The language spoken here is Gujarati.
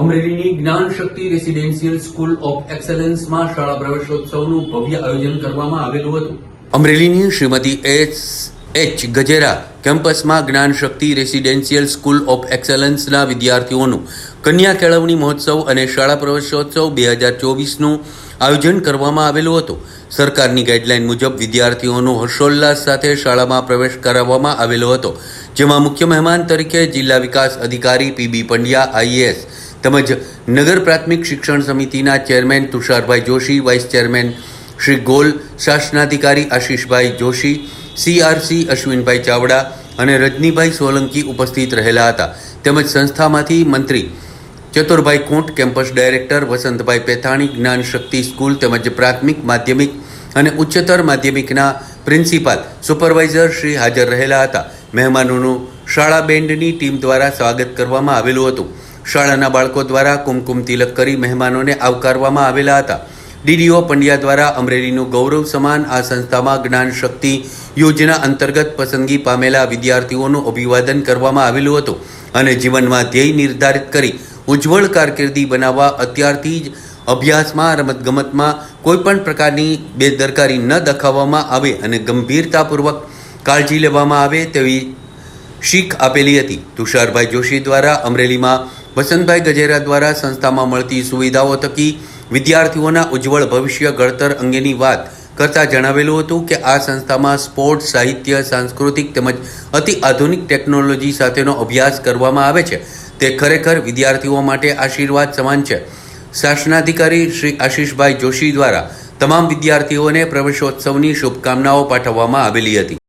અમરેલીની Gyan Shakti residential school of એક્સલન્સમાં શાળા પ્રવેશોત્સવનું ભવ્ય આયોજન કરવામાં આવેલું હતું. અમરેલીની શ્રીમતી એસ એચ ગજેરા કેમ્પસમાં Gyan Shakti residential school of એક્સલન્સના વિદ્યાર્થીઓનું કન્યા કેળવણી મહોત્સવ અને શાળા પ્રવેશોત્સવ બે હજાર ચોવીસનું આયોજન કરવામાં આવેલું હતું. સરકારની ગાઈડલાઈન મુજબ વિદ્યાર્થીઓનો હર્ષોલ્લાસ સાથે શાળામાં પ્રવેશ કરાવવામાં આવેલો હતો, જેમાં મુખ્ય મહેમાન તરીકે જિલ્લા વિકાસ અધિકારી પીબી પંડ્યા આઈએએસ તેમજ નગર પ્રાથમિક શિક્ષણ સમિતિના chairman Tusharbhai Joshi, vice chairman Shri Gol, શાસનાધિકારી Ashishbhai Joshi, CRC Ashwinbhai Chavda અને રજનીભાઈ સોલંકી ઉપસ્થિત રહેલા હતા. તેમજ સંસ્થામાંથી મંત્રી Chaturbhai Kont, campus director Vasantbhai Pethani, Gyan Shakti school તેમજ પ્રાથમિક, માધ્યમિક અને ઉચ્ચતર માધ્યમિકના પ્રિન્સિપાલ સુપરવાઇઝર શ્રી હાજર રહેલા હતા. મહેમાનોનું શાળા બેન્ડની ટીમ દ્વારા સ્વાગત કરવામાં આવેલું હતું. શાળાના બાળકો દ્વારા કુમકુમ તિલક કરી મહેમાનોને આવકારવામાં આવેલા હતા. ડીડીઓ પંડ્યા દ્વારા અમરેલીનું ગૌરવ સમાન આ સંસ્થામાં જ્ઞાન શક્તિ યોજના અંતર્ગત પસંદગી પામેલા વિદ્યાર્થીઓનું અભિવાદન કરવામાં આવેલું હતું અને જીવનમાં ધ્યેય નિર્ધારિત કરી ઉજ્જવળ કારકિર્દી બનાવવા અત્યારથી જ અભ્યાસમાં, રમતગમતમાં કોઈપણ પ્રકારની બેદરકારી ન દખાવવામાં આવે અને ગંભીરતાપૂર્વક કાળજી લેવામાં આવે તેવી શીખ આપેલી હતી. તુષારભાઈ જોશી દ્વારા અમરેલીમાં વસંતભાઈ ગજેરા દ્વારા સંસ્થામાં મળતી સુવિધાઓ થકી વિદ્યાર્થીઓના ઉજ્જવળ ભવિષ્ય ઘડતર અંગેની વાત કરતા જણાવેલું હતું કે આ સંસ્થામાં સ્પોર્ટ્સ, સાહિત્ય, સાંસ્કૃતિક તેમજ અતિ આધુનિક ટેકનોલોજી સાથેનો અભ્યાસ કરવામાં આવે છે. તે ખરેખર વિદ્યાર્થીઓ માટે આશીર્વાદ સમાન છે. શાસનાધિકારી શ્રી આશીષભાઈ જોશી દ્વારા તમામ વિદ્યાર્થીઓને પ્રવેશોત્સવની શુભકામનાઓ પાઠવવામાં આવેલી હતી.